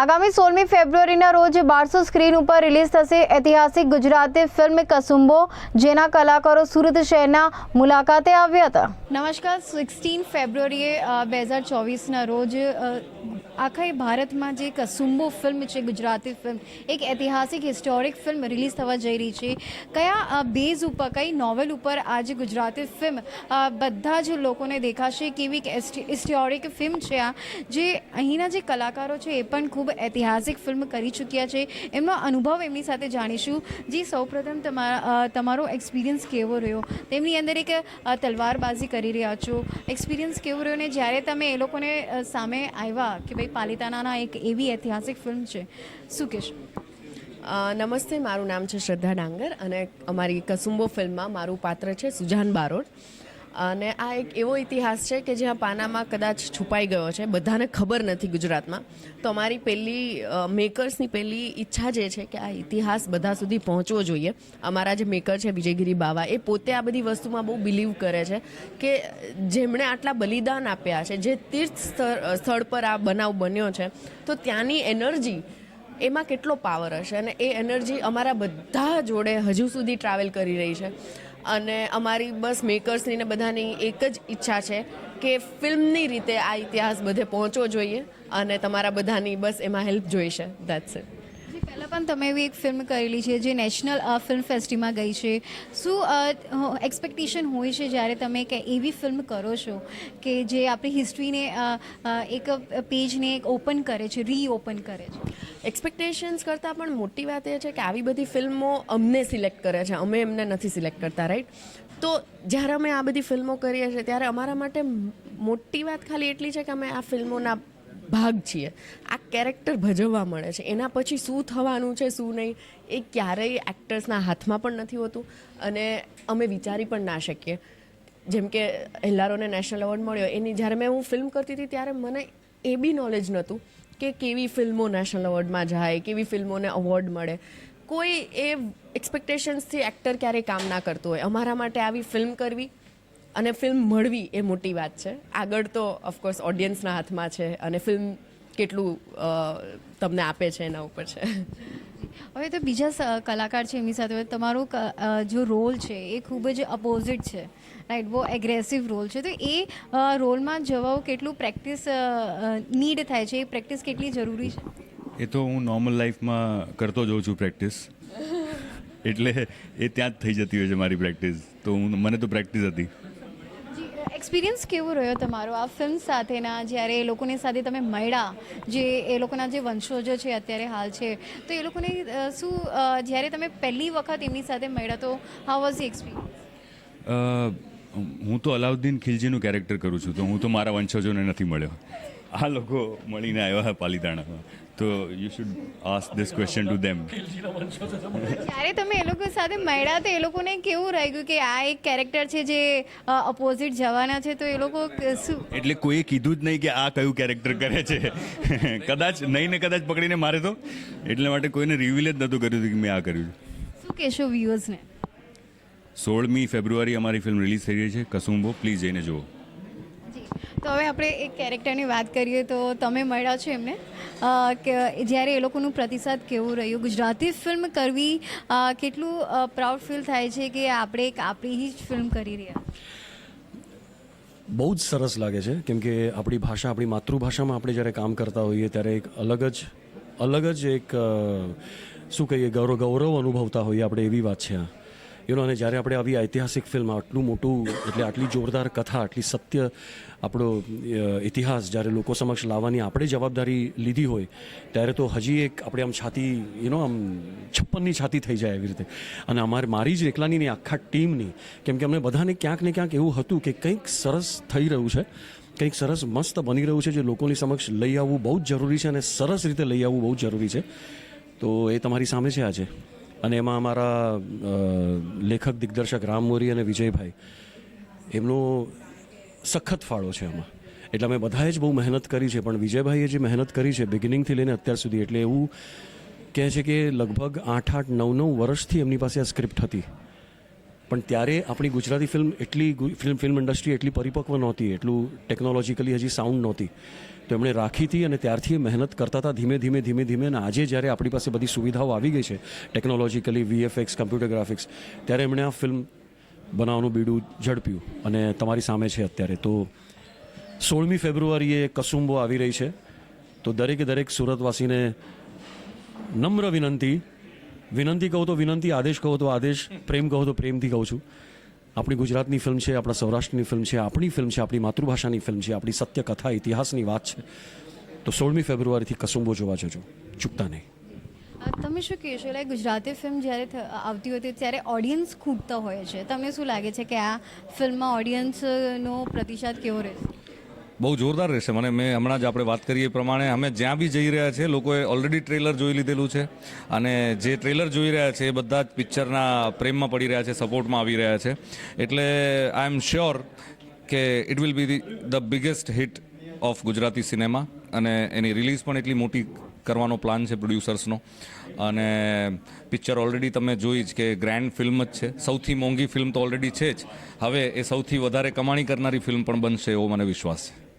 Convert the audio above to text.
આગામી સોળમી ફેબ્રુઆરીના રોજ બારસો સ્ક્રીન ઉપર રિલીઝ થશે ઐતિહાસિક ગુજરાતી ફિલ્મ કસુંબો, જેના કલાકારો સુરત શહેરના મુલાકાતે આવ્યા હતા. નમસ્કાર, સિક્સટીન ફેબ્રુઆરીએ બે હજાર ચોવીસના રોજ આખા ભારતમાં જે કસુંબો ફિલ્મ છે, ગુજરાતી ફિલ્મ, એક ઐતિહાસિક હિસ્ટોરિક ફિલ્મ રિલીઝ થવા જઈ રહી છે. કયા બેઝ ઉપર, કઈ નોવેલ ઉપર આજે ગુજરાતી ફિલ્મ બધા જ લોકોને દેખાશે? કેવી હિસ્ટોરિક ફિલ્મ છે આ, જે અહીંના જે કલાકારો છે એ પણ ખૂબ ઐતિહાસિક ફિલ્મ કરી ચૂક્યા છે. એમનો અનુભવ એમની સાથે જાણીશું. જી, સૌપ્રથમ તમારા તમારો એક્સપિરિયન્સ કેવો રહ્યો? તેમની અંદર એક તલવારબાજી કરી રહ્યા છો. એક્સપિરિયન્સ કેવો રહ્યો ને જ્યારે તમે એ લોકોને સામે આવ્યા કે ભાઈ પાલિતાનાના એક એવી ઐતિહાસિક ફિલ્મ છે. શું કહેશો? નમસ્તે, મારું નામ છે શ્રદ્ધા ડાંગર અને અમારી કસુંબો ફિલ્મમાં મારું પાત્ર છે સુજાન બારોટ. અને આ એક એવો ઇતિહાસ છે કે જ્યાં પાનામાં કદાચ છુપાઈ ગયો છે. બધાને ખબર નથી ગુજરાતમાં. તો અમારી પહેલી મેકર્સની પહેલી ઈચ્છા જે છે કે આ ઇતિહાસ બધા સુધી પહોંચવો જોઈએ. અમારા જે મેકર છે, વિજયગીરી બાવા, એ પોતે આ બધી વસ્તુમાં બહુ બિલીવ કરે છે કે જેમણે આટલા બલિદાન આપ્યા છે, જે તીર્થ સ્થળ પર આ બનાવ બન્યો છે, તો ત્યાંની એનર્જી એમાં કેટલો પાવર હશે? અને એ એનર્જી અમારા બધા જોડે હજુ સુધી ટ્રાવેલ કરી રહી છે. અને અમારી બસ મેકર્સની ને બધાની એક જ ઈચ્છા છે કે ફિલ્મની રીતે આ ઇતિહાસ બધે પહોંચવો જોઈએ અને તમારા બધાની બસ એમાં હેલ્પ જોઈશે. દેટ્સ ઇટ પહેલાં પણ તમે એવી એક ફિલ્મ કરેલી છે જે નેશનલ ફિલ્મ ફેસ્ટિવમાં ગઈ છે. શું એક્સપેક્ટેશન હોય છે જ્યારે તમે કે એવી ફિલ્મ કરો છો કે જે આપણી હિસ્ટ્રીને એક પેજને એક ઓપન કરે છે રીઓપન કરે છે? એક્સપેક્ટેશન્સ કરતાં પણ મોટી વાત એ છે કે આવી બધી ફિલ્મો અમને સિલેક્ટ કરે છે. અમે એમને નથી સિલેક્ટ કરતા રાઈટ તો જ્યારે અમે આ બધી ફિલ્મો કરીએ છીએ, ત્યારે અમારા માટે મોટી વાત ખાલી એટલી છે કે અમે આ ફિલ્મોના ભાગ છીએ. આ કેરેક્ટર ભજવવા મળે છે. એના પછી શું થવાનું છે, શું નહીં, એ ક્યારેય એક્ટર્સના હાથમાં પણ નથી હોતું અને અમે વિચારી પણ ના શકીએ. જેમ કે હેલ્લારોને નેશનલ એવોર્ડ મળ્યો. એની જ્યારે મેં હું ફિલ્મ કરતી હતી, ત્યારે મને એ બી નોલેજ નહોતું. કે કેવી ફિલ્મો નેશનલ એવોર્ડમાં જાય, કેવી ફિલ્મોને અવોર્ડ મળે. કોઈ એ એક્સપેક્ટેશન્સથી એક્ટર ક્યારેય કામ ના કરતું હોય. અમારા માટે આવી ફિલ્મ કરવી અને ફિલ્મ મળવી એ મોટી વાત છે. આગળ તો ઓફકોર્સ ઓડિયન્સના હાથમાં છે અને ફિલ્મ કેટલું તમને આપે છે એના ઉપર છે. હવે તો બીજા કલાકાર છે એમની સાથે. તમારો જો રોલ છે એ ખૂબ જ અપોઝિટ છે. રાઈટ બહુ એગ્રેસિવ રોલ છે. તો એ રોલમાં જવાઓ કેટલું પ્રેક્ટિસ નીડ થાય છે? એ પ્રેક્ટિસ કેટલી જરૂરી છે? એ તો હું નોર્મલ લાઈફમાં કરતો જઉં છું પ્રેક્ટિસ એટલે એ ત્યાં જ થઈ જતી હોય છે મારી પ્રેક્ટિસ તો હું મને તો પ્રેક્ટિસ હતી. એક્સપિરિયન્સ કેવો રહ્યો તમારો? આ ફિલ્મ સાથેના જ્યારે એ લોકોની સાથે તમે મળ્યા, જે એ લોકોના જે વંશજો છે અત્યારે હાલ છે, તો એ લોકોને શું જ્યારે તમે પહેલી વખત એમની સાથે મળ્યા, તો હાઉ વોઝ એક્સપિરિયન્સ હું તો અલાઉદ્દીન ખિલજીનું કેરેક્ટર કરું છું, તો હું તો મારા વંશજોને નથી મળ્યો. આ લોકો મળીને આવ્યા પાલીતાણામાં. તો you should ask this question to them જ્યારે તમે એ લોકો સાથે મળ્યા તો એ લોકોને કેવું રહ્યું કે આ એક કેરેક્ટર છે જે અપોઝિટ જવાના છે? તો એ લોકો શું એટલે કોઈએ કીધું જ નહીં કે આ કયું કેરેક્ટર કરે છે. કદાચ નહીં ને કદાચ પકડીને મારે તો. એટલે માટે કોઈને રિવીલ જ નહોતું કર્યું કે મેં આ કર્યું શું કહેશો વ્યુઅર્સને સોળમી ફેબ્રુઆરી અમારી ફિલ્મ રિલીઝ થઈ રહી છે. કસુંબો પ્લીઝ જઈને જુઓ. તો હવે આપણે એક કેરેક્ટરની વાત કરીએ તો તમે મળ્યા છો એમને. કે જ્યારે એ લોકોનું પ્રતિસાદ કેવું રહ્યું? ગુજરાતી ફિલ્મ કરવી કેટલું પ્રાઉડ ફીલ થાય છે કે આપણે એક આપણી જ ફિલ્મ કરી રહ્યા? બહુ જ સરસ લાગે છે, કેમ કે આપણી ભાષા આપણી માતૃભાષામાં આપણે જ્યારે કામ કરતા હોઈએ ત્યારે એક અલગ જ અલગ જ એક શું કહીએ, ગૌરવ ગૌરવ અનુભવતા હોઈએ આપણે એવી વાત છે આ. યુ નો અને જ્યારે આપણે આવી ઐતિહાસિક ફિલ્મ આટલું મોટું, એટલે આટલી જોરદાર કથા, આટલી સત્ય, આપણો ઇતિહાસ જ્યારે લોકો સમક્ષ લાવવાની આપણે જવાબદારી લીધી હોય, ત્યારે તો હજી એક આપણે આમ છાતી યુ નો આમ છપ્પનની છાતી થઈ જાય એવી રીતે. અને અમારે, મારી જ એકલાની નહીં આખા ટીમની, કેમ કે અમને બધાને ક્યાંક ને ક્યાંક એવું હતું કે કંઈક સરસ થઈ રહ્યું છે, કંઈક સરસ મસ્ત બની રહ્યું છે જે લોકોની સમક્ષ લઈ આવવું બહુ જ જરૂરી છે અને સરસ રીતે લઈ આવવું બહુ જરૂરી છે. તો એ તમારી સામે છે આજે. અને એમાં અમારા લેખક દિગ્દર્શક રામ મોરી અને વિજયભાઈ, એમનો સખત ફાળો છે આમાં. એટલે અમે બધાએ જ બહુ મહેનત કરી છે, પણ વિજયભાઈએ જે મહેનત કરી છે બિગિનિંગથી લઈને અત્યાર સુધી, એટલે એવું કહે છે કે લગભગ આઠ આઠ નવ નવ વર્ષથી એમની પાસે આ સ્ક્રિપ્ટ હતી. પણ ત્યારે આપણી ગુજરાતી ફિલ્મ એટલી ફિલ્મ ફિલ્મ ઇન્ડસ્ટ્રી એટલી પરિપક્વ નહોતી, એટલું ટેકનોલોજીકલી હજી સાઉન્ડ નહોતી. તો એમણે રાખી હતી અને ત્યારથી મહેનત કરતા હતા ધીમે ધીમે ધીમે ધીમે અને આજે જ્યારે આપણી પાસે બધી સુવિધાઓ આવી ગઈ છે ટેકનોલોજીકલી વીએફએક્સ કમ્પ્યુટર ગ્રાફિક્સ ત્યારે એમણે આ ફિલ્મ બનાવવાનું બીડું ઝડપ્યું અને તમારી સામે છે અત્યારે. તો સોળમી ફેબ્રુઆરીએ કસુંબો આવી રહી છે. તો દરેકે દરેક સુરતવાસીને નમ્ર વિનંતી વિનંતી કહું તો વિનંતી, આદેશ કહો તો આદેશ, પ્રેમ કહો તો પ્રેમથી કહું છું. આપણી ગુજરાતની ફિલ્મ છે, આપણા સૌરાષ્ટ્રની ફિલ્મ છે, આપણી ફિલ્મ છે, આપણી માતૃભાષાની ફિલ્મ છે, આપણી સત્ય કથા ઇતિહાસની વાત છે. તો સોળમી ફેબ્રુઆરીથી કસુંબો જોવા જજો. ચૂકતા નહીં. તમે શું કહેશો? લાઈક ગુજરાતી ફિલ્મ જ્યારે આવતી છે ત્યારે ઓડિયન્સ ખૂટતા હોય છે. તમને શું લાગે છે કે આ ફિલ્મમાં ઓડિયન્સનો પ્રતિસાદ કેવો રહેશે? બહુ જોરદાર રહેશે. મને મેં હમણાં જ આપણે વાત કરીએ એ પ્રમાણે અમે જ્યાં બી જઈ રહ્યા છે લોકોએ ઓલરેડી ટ્રેલર જોઈ લીધેલું છે. અને જે ટ્રેલર જોઈ રહ્યા છે એ બધા જ પિક્ચરના પ્રેમમાં પડી રહ્યા છે સપોર્ટમાં આવી રહ્યા છે. એટલે આઈ એમ શ્યોર કે it will be the biggest hit of Gujarati cinema અને એની રિલીઝ પણ એટલી મોટી કરવાનો પ્લાન છે પ્રોડ્યુસર્સનો અને પિક્ચર ઓલરેડી તમે જોઈ જ કે ગ્રેન્ડ ફિલ્મ જ છે. સૌથી મોંઘી ફિલ્મ તો ઓલરેડી છે જ. હવે એ સૌથી વધારે કમાણી કરનારી ફિલ્મ પણ બનશે એવો મને વિશ્વાસ છે.